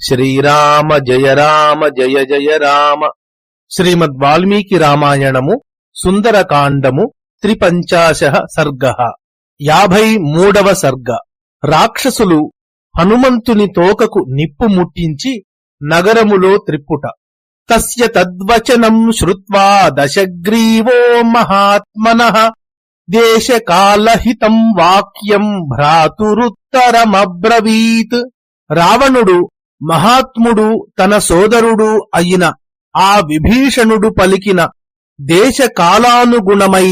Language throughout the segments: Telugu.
శ్రీరామ జయ రామ జయ జయ రామ. శ్రీమద్ వాల్మీకి రామాయణము సుందరకాండము త్రిపంచాశ సర్గ. యాభై మూడవ సర్గ. రాక్షసులు హనుమంతుని తోకకు నిప్పు ముట్టించి నగరములో త్రిప్పుట. తస్య తద్వచనం శ్రుత్వా దశగ్రీవో మహాత్మన. దేశకాలహితం వాక్యం భ్రాతురుత్తరమబ్రవీత్. రావణుడు మహాత్ముడు తన సోదరుడు అయిన ఆ విభీషణుడు పలికిన దేశకాలానుగుణమై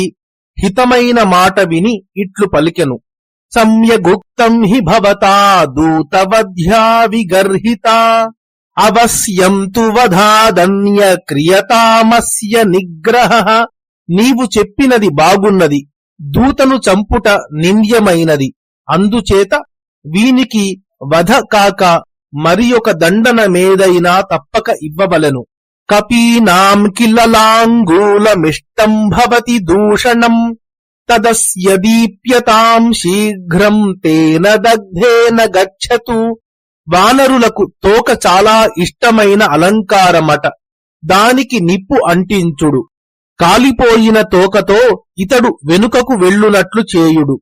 హితమైన మాట విని ఇట్లు పలికెను. సమ్యగుప్తం హి భవతా దూతవధ్యా విగర్హిత. అవశ్యం తు వధాదన్య క్రియతామస్య నిగ్రహ. నీవు చెప్పినది బాగున్నది దూతను చంపుట నింద్యమైనది. అందుచేత వీనికి వధ కాక మరి ఒక దండన మేదైనా తప్పక ఇవ్వవలెను. కపీనాం కిలలాంగూలమిష్టం భవతి దూషణం. తదస్య దీప్యతాం శీఘ్రం తేన దగ్ధేన గచ్చతు. వానరులకు తోక చాలా ఇష్టమైన అలంకారమట. దానికి నిప్పు అంటించుడు. కాలిపోయిన తోకతో ఇతడు వెనుకకు వెళ్ళునట్లు చేయుడు.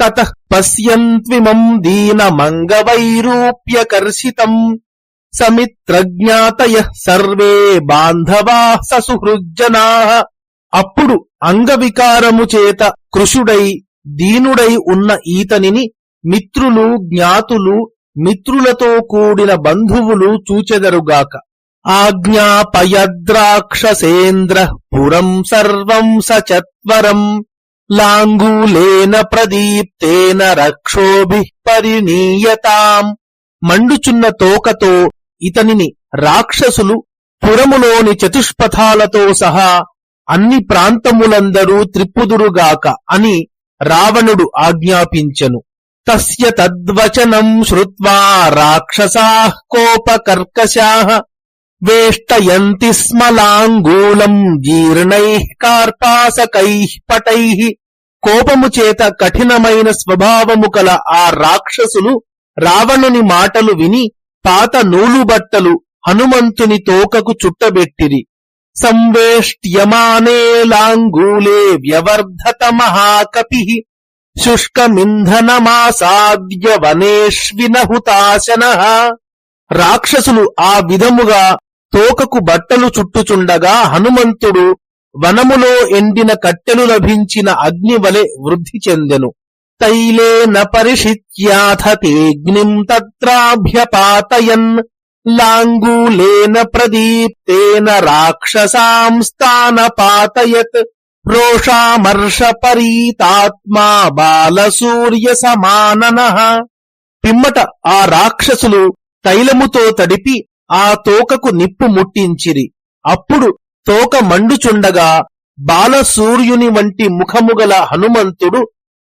తత పశ్యంత్విమం దీనమంగవైరూప్యకర్షితం సమిత్రజ్ఞాతయ సర్వే బాంధవా ససుహృజ్జనా అప్పుడు అంగవికారము చేత కృషుడై దీనుడై ఉన్న ఈతనిని మిత్రులు జ్ఞాతులు మిత్రులతో కూడిన బంధువులు చూచెదరుగాక। ఆజ్ఞాపయద్రాక్షసేంద్ర పురం సర్వం సచత్వరం లాంగూలేన ప్రదీప్తేన రక్షోభి పరిణీయతాం. మండుచున్న తోకతో ఇతనిని రాక్షసులు పురములోని చతుష్పథాలతో సహా అన్ని ప్రాంతములందరూ త్రిప్పుదురుగాక అని రావణుడు ఆజ్ఞాపించెను. తస్య తద్వచనం శ్రుత్వా రాక్షసా కోపకర్కశా వేష్టయంతి స్మలాంగూలం జీర్ణై కార్పాసకై పటై కోపము చేత కఠినమైన స్వభావము కల ఆ రాక్షసులు రావణుని మాటలు విని పాత నూలుబట్టలు హనుమంతుని తోకకు చుట్టబెట్టిరి. సంవేష్ట్యమానే లాంగూలే వ్యవర్ధత మహాకపి. శుష్కమింధనమాసాద్య వనేష్వినహుతాశన రాక్షసులు ఆ విధముగా తోకకు బట్టలు చుట్టుచుండగా హనుమంతుడు వనములో ఎండిన కట్టెలు లభించిన అగ్ని వలె వృద్ధి చెందెను. తైలేన పరిషిత్యాథ తేగ్నిం తత్రాభ్యపాతయన్. లాంగూలేన ప్రదీప్తేన రాక్షసాంస్తానపాతయత్ రోషామర్ష పరీతాత్మా బాలసూర్య సమానన పిమ్మట ఆ రాక్షసులు తైలముతో తడిపి ఆ తోకకు నిప్పు ముట్టించిరి. అప్పుడు తోక మండుచుండగా బాలసూర్యుని వంటి ముఖముగల హనుమంతుడు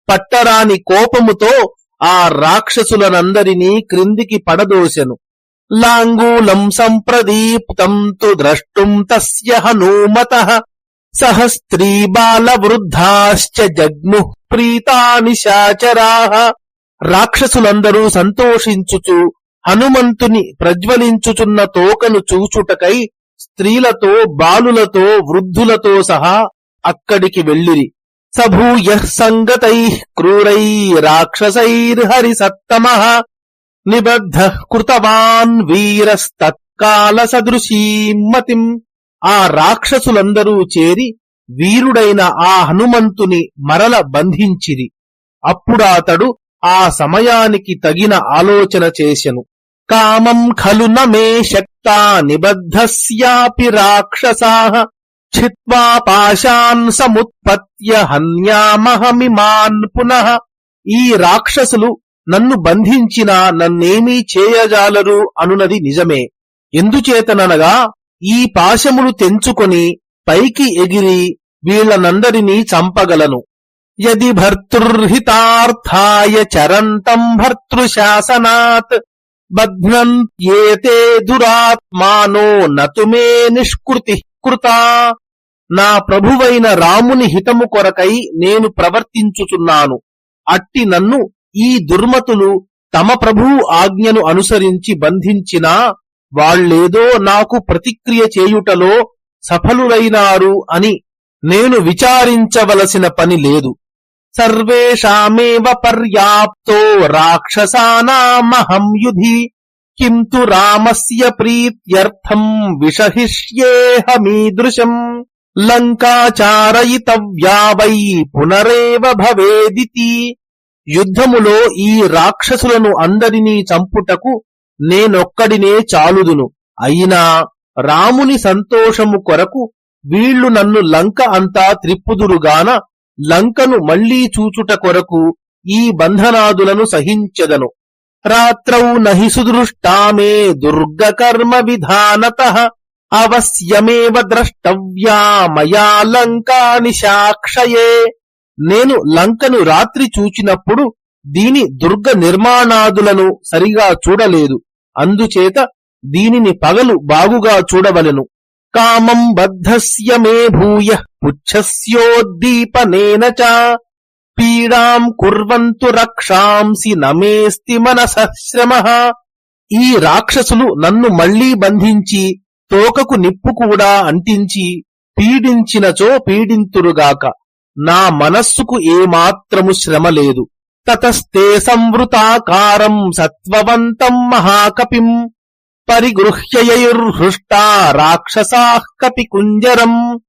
పట్టరాని కోపముతో ఆ రాక్షసులనందరినీ క్రిందికి పడదోశను లాంగూలం సంప్రదీప్తం తు ద్రష్టుం తస్య హనుమత సహ స్త్రీ బాల వృద్ధాశ్చ జగ్ము ప్రీతాని రాక్షసులందరూ సంతోషించుచు హనుమంతుని ప్రజ్వలించుచున్న తోకను చూచుటకై స్త్రీలతో బాలులతో వృద్ధులతో సహా అక్కడికి వెళ్ళిరి. సభూయ సంగతై క్రూరై రాక్షసైర్హరి సత్తమ నిబద్ధ కృతవాన్ వీరస్తత్కాల సదృశీమతిం ఆ రాక్షసులందరూ చేరి వీరుడైన ఆ హనుమంతుని మరల బంధించిరి. అప్పుడాతడు ఆ సమయానికి తగిన ఆలోచన చేశను. కామం ఖలు నే శక్తా నిబద్ధస్యాపి రాక్షసా ఛిత్వా పాశాన్ సముత్పత్య హన్యామహమిమాన్ పునః ఈ రాక్షసులు నన్ను బంధించినా నన్నేమీ చేయజాలరు అనునది నిజమే. ఎందుచేతననగా ఈ పాశములు తెంచుకొని పైకి ఎగిరి వీళ్ళనందరినీ చంపగలను. యది భర్తృహితార్థాయ చరంతం భర్తృశాసనాత్ బధ్నంత్యేతే దురాత్మానో నతుమే నిష్కృతి కృతా నా ప్రభువైన రాముని హితము కొరకై నేను ప్రవర్తించుచున్నాను। అట్టి నన్ను ఈ దుర్మతులు తమ ప్రభువు ఆజ్ఞను అనుసరించి బంధించినా వాళ్ళేదో నాకు ప్రతిక్రియ చేయుటలో సఫలులైనారు అని నేను విచారించవలసిన పని లేదు। సర్వేషామేవ పర్యాప్తో రాక్షసానామహం యుధి కింతు రామస్య ప్రీత్యర్థం విషహిష్యేహమీదృశం లంకాచారయితవ్యా వై పునరేవ భవేదితి యుద్ధములో ఈ రాక్షసులను అందరినీ చంపుటకు నేనొక్కడినే చాలుదును। అయినా రాముని సంతోషము కొరకు వీళ్ళు నన్ను లంక అంతా త్రిప్పుదురుగాన లంకను మళ్ళీ చూచుట కొరకు ఈ బంధనాదులను సహించెదను. రాత్రౌ నహి సుదృష్టామే దుర్గకర్మ విధానత అవశ్యమేవ ద్రష్టవ్యా మయా లంకాని నిశాక్షయే. నేను లంకను రాత్రి చూచినప్పుడు దీని దుర్గ నిర్మాణాదులను సరిగా చూడలేదు. అందుచేత దీనిని పగలు బాగుగా చూడవలెను. కామం బద్ధస్య మే భూయ పుచ్చస్యోద్దీపనేన చ. పీడాం కుర్వంతు రక్షాంసి నమేస్తి మనసశ్రమ ఈ రాక్షసులు నన్ను మళ్ళీ బంధించి తోకకు నిప్పు కూడా అంటించి పీడించినచో పీడింతురుగాక. నా మనస్సుకు ఏమాత్రము శ్రమ లేదు తతస్తే సంవృతాకారం సత్వవంతం మహాకపిం. పరిగృహ్యయుర్హృష్టా రాక్షసా కపి కుంజరం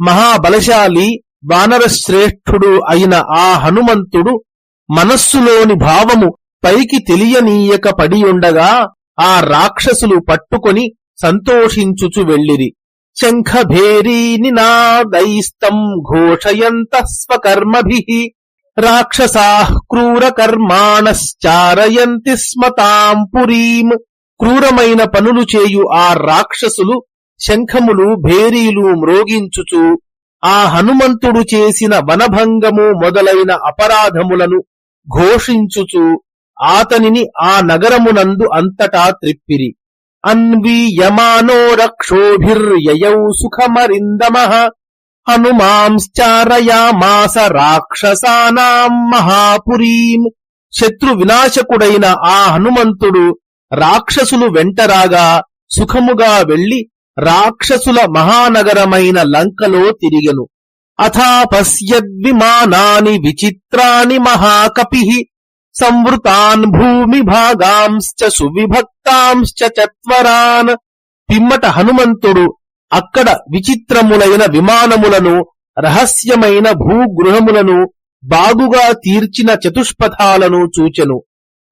మహాబలశాలి వానరశ్రేష్ఠుడు అయిన ఆ హనుమంతుడు మనస్సులోని భావము పైకి తెలియనీయక పడియుండగా ఆ రాక్షసులు పట్టుకొని సంతోషించుచు వెళ్ళిరి. శంఖభేరీని నాదైస్తం ఘోషయంత స్వకర్మభి. రాక్షసా క్రూరకర్మాణశ్చారయంతి స్మతాం పురీం. క్రూరమైన పనులు చేయు ఆ రాక్షసులు శంఖములు భేరీలు మ్రోగించుచు ఆ హనుమంతుడు చేసిన వనభంగము మొదలైన అపరాధములను ఘోషించుచు ఆతనిని ఆ నగరమునందు అంతటా త్రిప్పిరి. అన్వీయమానో రక్షోభిర్యయౌ సుఖమరిందమ హనుమాంశ్చారయామాస రాక్షసానాం మహాపురీం. శత్రు వినాశకుడైన ఆ హనుమంతుడు రాక్షసులు వెంటరాగా సుఖముగా వెళ్ళి రాక్షసుల మహానగరమైన లంకలో తిరిగెను. అథాపశ్యద్విమానాని విచిత్రాని మహాకపి సంవృతాన్ భూమి భాగాంశ్చ సువిభక్తాంశ్చ చత్వరాన్. పిమ్మట హనుమంతుడు అక్కడ విచిత్రములైన విమానములను రహస్యమైన భూగృహములను బాగుగా తీర్చిన చతుష్పథాలను చూచెను.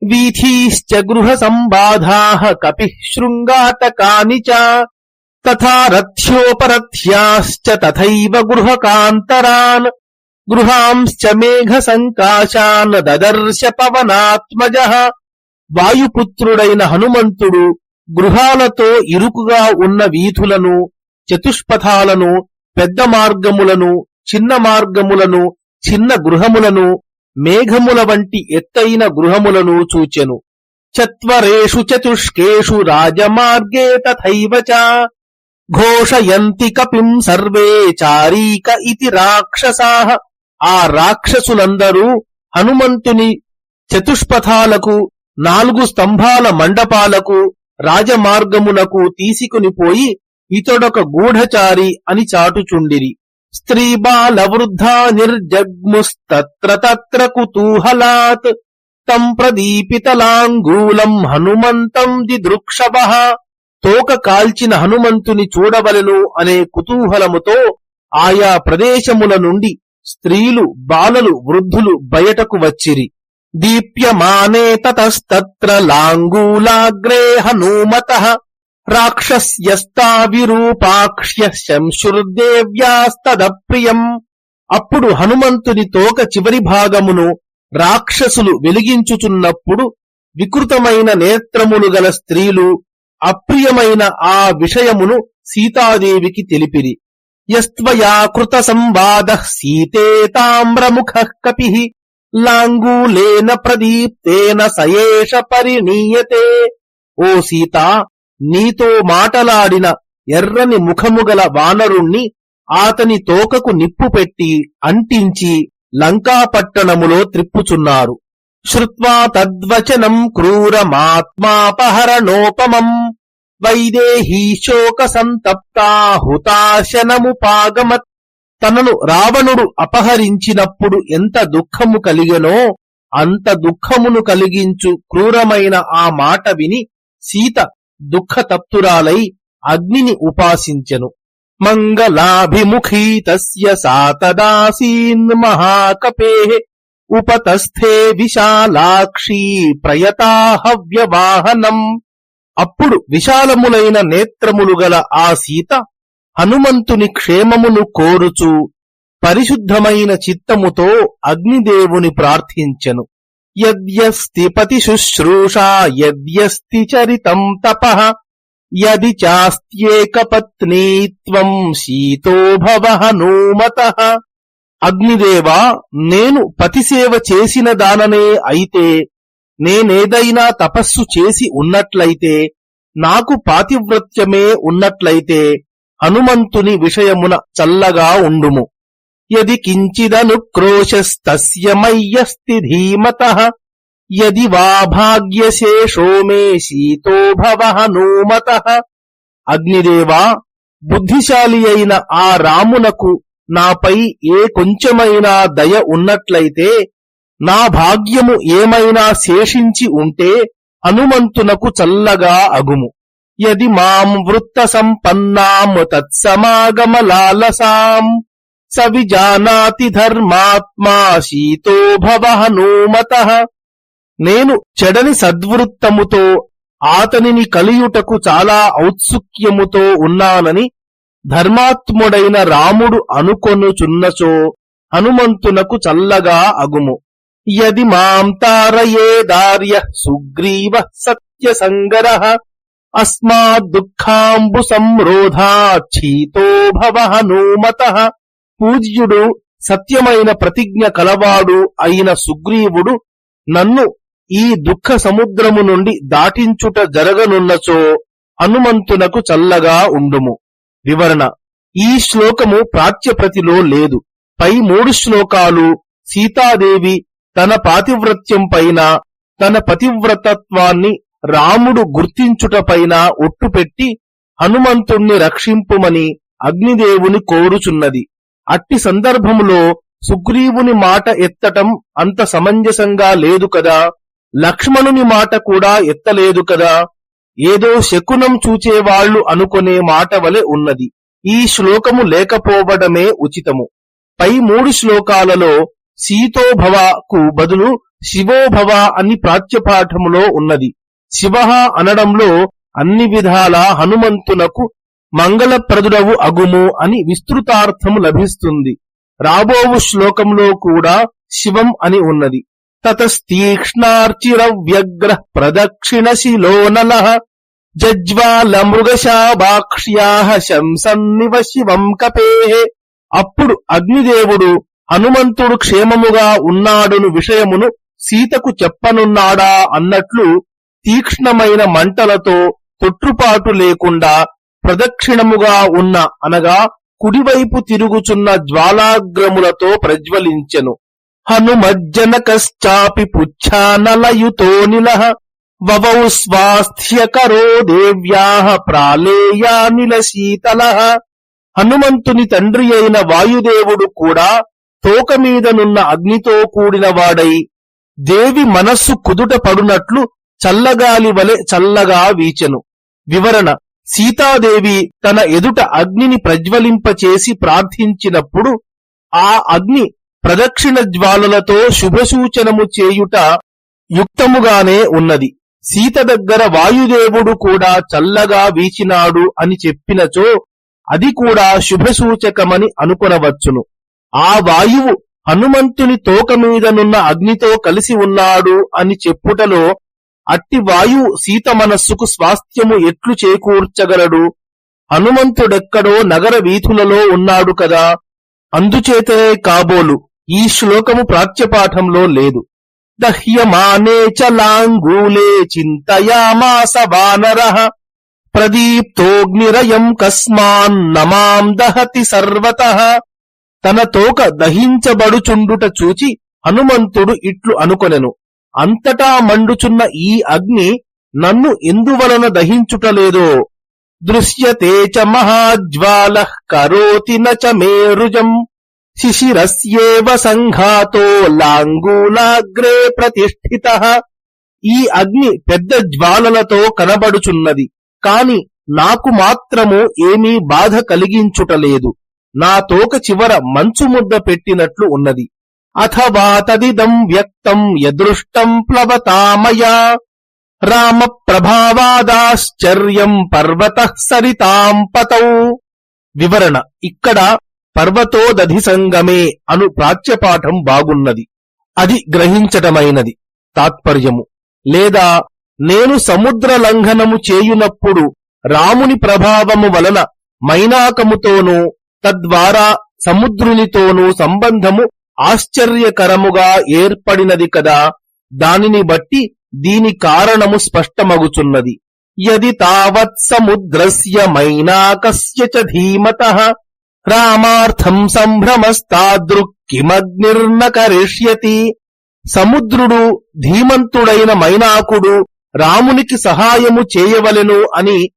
వీథీశ్చ గృహ సంబాధా కపి శృంగాతకాని చ తథా రథ్యోపరథ్యాశ్చ తథైవ గృహకాంతరాన్ గృహాంశ్చ మేఘ సంకాశాన్ దదర్శ పవనాత్మజ వాయుపుత్రుడైన హనుమంతుడు గృహాలతో ఇరుకుగా ఉన్న వీధులను చతుష్పథాలను పెద్ద మార్గములను చిన్న మార్గములను చిన్న గృహములను మేఘముల వంటి ఎత్తైన గృహములను చూచెను. చత్వరేషు చతుష్కేషు రాజమార్గే తథైవ చ ఘోషయంతి కపిం సర్వే చారీక ఇతి రాక్షసాహ ఆ రాక్షసులందరూ హనుమంతుని చతుష్పథాలకు నాలుగు స్తంభాల మండపాలకు రాజమార్గమునకు తీసుకుని పోయి ఇతడొక గూఢచారి అని చాటుచుండిరి. స్త్రీ బాల వృద్ధా నిర్జగ్ముస్తత్ర తత్ర కుతూహలాత్. తం ప్రదీపితలాంగూలం హనుమంతం దిదృక్షవ. తోక కాల్చిన హనుమంతుని చూడవలెను అనే కుతూహలముతో ఆయా ప్రదేశముల నుండి స్త్రీలు బాలలు వృద్ధులు బయటకు వచ్చిరి. దీప్యమానే తతస్తత్ర లాంగూలాగ్రే హనుమత. రాక్షస్యస్తావిరూపాక్ష్య శంశుర్దేవ్యాస్తదప్రియం అప్పుడు హనుమంతుని తోక చివరి భాగమును రాక్షసులు వెలిగించుచున్నప్పుడు వికృతమైన నేత్రములు గల స్త్రీలు అప్రియమైన ఆ విషయమును సీతాదేవికి తెలిపిరి. యస్త్వయాకృత సంవాద సీతే తామ్రముఖ కపి. లాంగూలేన ప్రదీప్తేన సయేష పరిణీయతే. ఓ సీత నీతో మాటలాడిన ఎర్రని ముఖముగల వానరుణ్ణి ఆతని తోకకు నిప్పు పెట్టి అంటించి లంకాపట్టణములో త్రిప్పుచున్నారు. శ్రుత్వా తద్వచనం క్రూరమాత్మాపహరణోపమం వైదేహీ శోక సంతప్తా హుతాశనముపాగమత్ తనను రావణుడు అపహరించినప్పుడు ఎంత దుఃఖము కలిగనో అంత దుఃఖమును కలిగించు క్రూరమైన ఆ మాట విని సీత దుఃఖతప్తురాలై అగ్నిని ఉపాసించెను. మంగళాభిముఖీ తస్య సాతదాసీన్ మహాకపే ఉపతస్థే విశాలాక్షి ప్రయతాహవ్యవాహనం. అప్పుడు విశాలములైన నేత్రములు గల ఆ సీత హనుమంతుని క్షేమమును కోరుచు పరిశుద్ధమైన చిత్తముతో అగ్నిదేవుని ప్రార్థించెను. యద్యస్తి పతి శుశ్రూషా యద్యస్తి చరితం తప యది చాస్త్యేక పత్నీత్వం శీతో భవ హనుమత అగ్నిదేవా నేను పతిసేవ చేసిన దాననే అయితే నేనేదైనా తపస్సు చేసి ఉన్నట్లయితే నాకు పాతివ్రత్యమే ఉన్నట్లయితే హనుమంతుని విషయమున చల్లగా ఉండుము. యది కించిదనుక్రోశస్తస్య మయ్యస్తి ధీమత యది వా భాగ్యశేషో మే శీతో భవ హనుమత అగ్నిదేవా బుద్ధిశాలి అయిన ఆ రామునకు నాపై ఏ కొంచెమైనా దయ ఉన్నట్లయితే నా భాగ్యము ఏమైనా శేషించి ఉంటే హనుమంతునకు చల్లగా అగుము యది మాం వృత్త సంపన్నాం తత్సమాగమలాలసాం స విజానాతి ధర్మాత్మా శీతో భవ హనుమత నేను చెడని సద్వృత్తముతో ఆతనిని కలియుటకు చాలా ఔత్సుక్యముతో ఉన్నానని ధర్మాత్ముడైన రాముడు అనుకొనుచున్నచో హనుమంతునకు చల్లగా అగుము. యది మాం తారయేదార్య సుగ్రీవ సత్య సంగర అస్మాదుఃఖాంబు సంరోధాచ్ఛీతో భవ హనుమత పూజ్యుడు సత్యమైన ప్రతిజ్ఞ కలవాడు అయిన సుగ్రీవుడు నన్ను ఈ దుఃఖ సముద్రము నుండి దాటించుట జరగనున్నచో హనుమంతునకు చల్లగా ఉండుము. వివరణ. ఈ శ్లోకము ప్రాచ్యప్రతిలో లేదు. పై మూడు శ్లోకాలు సీతాదేవి తన పాతివ్రత్యం పైన తన పతివ్రతత్వాన్ని రాముడు గుర్తించుట పైన ఒట్టుపెట్టి హనుమంతుణ్ణి రక్షింపుమని అగ్నిదేవుని కోరుచున్నది. అట్టి సందర్భములో సుగ్రీవుని మాట ఎత్తటం అంత సమంజసంగా లేదు కదా. లక్ష్మణుని మాట కూడా ఎత్తలేదు కదా. ఏదో శకునం చూచేవాళ్ళు అనుకునే మాట వలె ఉన్నది. ఈ శ్లోకము లేకపోవడమే ఉచితము. పై మూడు శ్లోకాలలో సీతోభవకు బదులు శివోభవ అని ప్రాచ్యపాఠములో ఉన్నది. శివ అనడంలో అన్ని విధాల హనుమంతునకు మంగళప్రదుడవు అగుము అని విస్తృతార్థము లభిస్తుంది. రాబోవు శ్లోకంలో కూడా శివం అని ఉన్నది. తతస్తీక్ష్ణార్చిరవ్యగ్ర ప్రదక్షిణ శిలోనల జజ్వాల మృగశాభాక్ష్యా శంసన్నివ శివం కపే అప్పుడు అగ్నిదేవుడు హనుమంతుడు క్షేమముగా ఉన్నాడును విషయమును సీతకు చెప్పనున్నాడా అన్నట్లు తీక్ష్ణమైన మంటలతో తొట్టుపాటు లేకుండా ప్రదక్షిణముగా ఉన్న అనగా కుడివైపు తిరుగుచున్న జ్వాలాగ్రములతో ప్రజ్వలించెను. హనుమజ్జనకశ్చాపి పుచ్ఛానలయుతో నిల వవౌ స్వాస్థ్యకరో దేవ్యా ప్రాళేయానిల శీతల హనుమంతుని తండ్రి అయిన వాయుదేవుడు కూడా తోక మీదనున్న అగ్నితో కూడిన వాడై దేవి మనస్సు కుదుట పడునట్లు చల్లగాలి వలె చల్లగా వీచెను. వివరణ సీతాదేవి తన ఎదుట అగ్నిని ప్రజ్వలింపచేసి ప్రార్థించినప్పుడు ఆ అగ్ని ప్రదక్షిణ జ్వాలలతో శుభసూచనము చేయుట యుక్తముగానే ఉన్నది. సీత దగ్గర వాయుదేవుడు కూడా చల్లగా వీచినాడు అని చెప్పినచో అది కూడా శుభసూచకమని అనుకొనవచ్చును. ఆ వాయువు హనుమంతుని తోక మీదనున్న అగ్నితో కలిసి ఉన్నాడు అని చెప్పుటలో అట్టి వాయు సీత మనస్సుకు స్వాస్థ్యము ఎట్లు చేకూర్చగలడు? హనుమంతుడెక్కడో నగర వీధులలో ఉన్నాడు కదా. అందుచేతనే కాబోలు ఈ శ్లోకము ప్రాచ్యపాఠంలో లేదు. దహ్యమానే చలాంగూలే చింతయామాస వానర ప్రదీప్తోగ్నిరయం కస్మాన్నమాం దహతి సర్వత. తన తోక దహించబడుచుండుట చూచి హనుమంతుడు ఇట్లు అనుకొనెను. అంతటా మండుచున్న ఈ అగ్ని నన్ను ఎందువలన దహించుటలేదో? దృశ్యతే చ మహాజ్వాల కరోతి నచ మేరుజం శిశిరస్యేవ సంఘాతో లాంగూలాగ్రే ప్రతిష్ఠిత. ఈ అగ్ని పెద్ద జ్వాలలతో కనబడుచున్నది కాని నాకు మాత్రము ఏమీ బాధ కలిగించుటలేదు. నా తోక చివర మంచు ముద్ద పెట్టినట్లు ఉన్నది. అథవా తదిదం వ్యక్తం యదృష్టం ప్లవతామయా రామ ప్రభావాదాశ్చర్యం పర్వత సరితాం పతౌ వివరణ ఇక్కడ పర్వతోదధి సంగమే అను ప్రాచ్యపాఠం బాగున్నది. అది గ్రహించటమైనది తాత్పర్యము. లేదా నేను సముద్ర లంఘనము చేయునప్పుడు రాముని ప్రభావము వలన మైనాకముతోనూ తద్వారా సముద్రునితోనూ సంబంధము ఆశ్చర్యకరముగా ఏర్పడినది కదా. దానిని బట్టి దీని కారణము స్పష్టమగుచున్నది. యది తావత్ సముద్రస్య మైనాకస్య చ ధీమత. రామార్థం సంభ్రమస్తాదృక్కిమగ్నిర్న కరిష్యతి సముద్రుడు ధీమంతుడైన మైనాకుడు రామునికి సహాయము చేయవలెను అని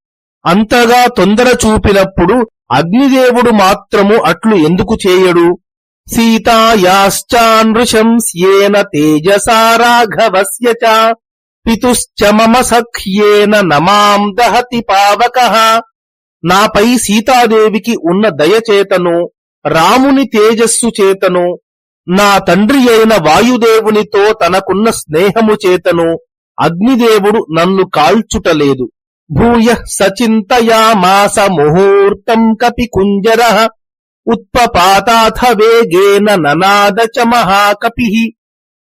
అంతగా తొందర చూపినప్పుడు అగ్నిదేవుడు మాత్రము అట్లు ఎందుకు చేయడు? సీతాయాశ్చానృశంస్యేన తేజసా రాఘవస్య చ. పితుశ్చ మమ సఖ్యేన నమాం దహతి పావక. నాపై సీతాదేవికి ఉన్న దయచేతను రాముని తేజస్సు చేతను నా తండ్రి అయిన వాయుదేవునితో తనకున్న స్నేహము చేతను అగ్నిదేవుడు నన్ను కాల్చుటలేదు. భూయ సచింతయామాస ముహూర్తం కపి కుంజర ఉత్పపాతాథ వేగేన ననాద చ మహాకపి.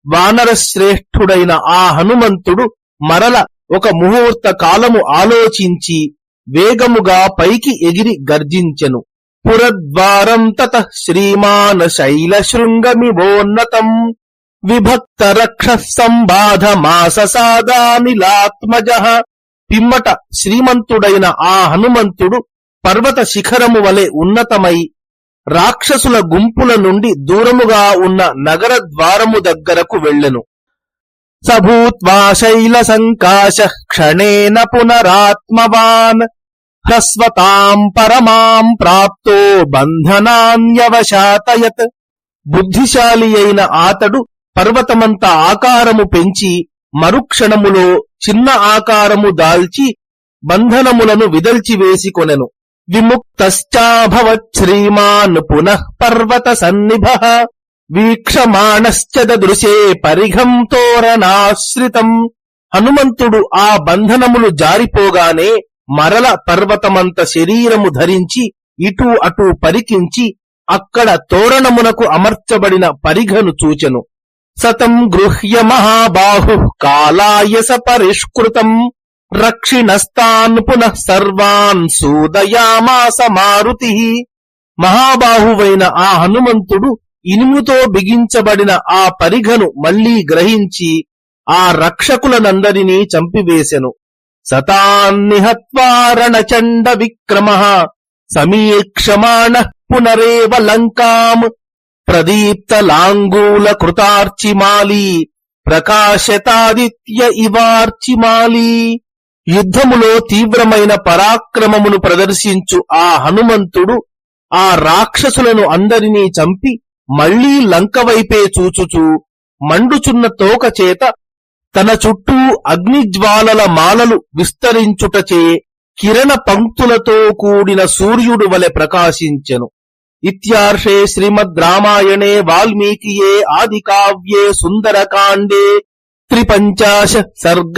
వానరశ్రేష్ఠుడైన ఆ హనుమంతుడు మరల ఒక ముహూర్త కాలము ఆలోచించి వేగముగా పైకి ఎగిరి గర్జించెను. పురద్వారం తత శ్రీమాన శైల శృంగమివోన్నతం విభక్త రక్ష సంబాధ మాససాదానిలాత్మజ పిమ్మట శ్రీమంతుడైన ఆ హనుమంతుడు పర్వత శిఖరము వలె ఉన్నతమై రాక్షసుల గుంపుల నుండి దూరముగా ఉన్న నగర ద్వారము దగ్గరకు వెళ్ళెను. సభూత్వా శైల సంకాశ క్షణేన పునరాత్మవాన్. హ్రస్వతాం పరమాం ప్రాప్తో బంధనాన్యవశాతయత్. బుద్ధిశాలి అయిన ఆతడు పర్వతమంత ఆకారము పెంచి మరుక్షణములో చిన్న ఆకారము దాల్చి బంధనములను విదల్చి కొనెను. విముక్తశ్చాభవత్ శ్రీమాన్ పునః పర్వత సన్నిభ వీక్షమాణశ్చ దృశే పరిఘం తోరణాశ్రితం హనుమంతుడు ఆ బంధనములు జారిపోగానే మరల పర్వతమంత శరీరము ధరించి ఇటూ అటూ పరికించి అక్కడ తోరణమునకు అమర్చబడిన పరిఘను చూచెను। సతం గృహ్య మహాబాహు కాలాయస పరిష్కృతం రక్షిణస్తాన్ పునః సర్వాన్ సూదయామాస మారుతి మహాబాహువైన ఆ హనుమంతుడు ఇనుముతో బిగించబడిన ఆ పరిఘను మళ్ళీ గ్రహించి ఆ రక్షకులనందరినీ చంపివేశెను సతాన్నిహత్వారణచండ విక్రమ. సమీక్షమాణ పునరేవ లంకాం. ప్రదీప్త లాంగూల కృతార్చిమాలీ. ప్రకాశతాదిత్య ఇవార్చిమాలీ. యుద్ధములో తీవ్రమైన పరాక్రమమును ప్రదర్శించు ఆ హనుమంతుడు ఆ రాక్షసులను అందరినీ చంపి మళ్ళీ లంక వైపే చూచుచూ మండుచున్న తోక చేత తన చుట్టూ అగ్నిజ్వాలల మాలలు విస్తరించుటచే కిరణ పంక్తులతో కూడిన సూర్యుడు వలె ప్రకాశించెను. ఇత్యార్షే శ్రీమద్ రామాయణే వాల్మీకియే ఆదికావ్యే సుందరకాండే త్రిపంచాశ సర్గ.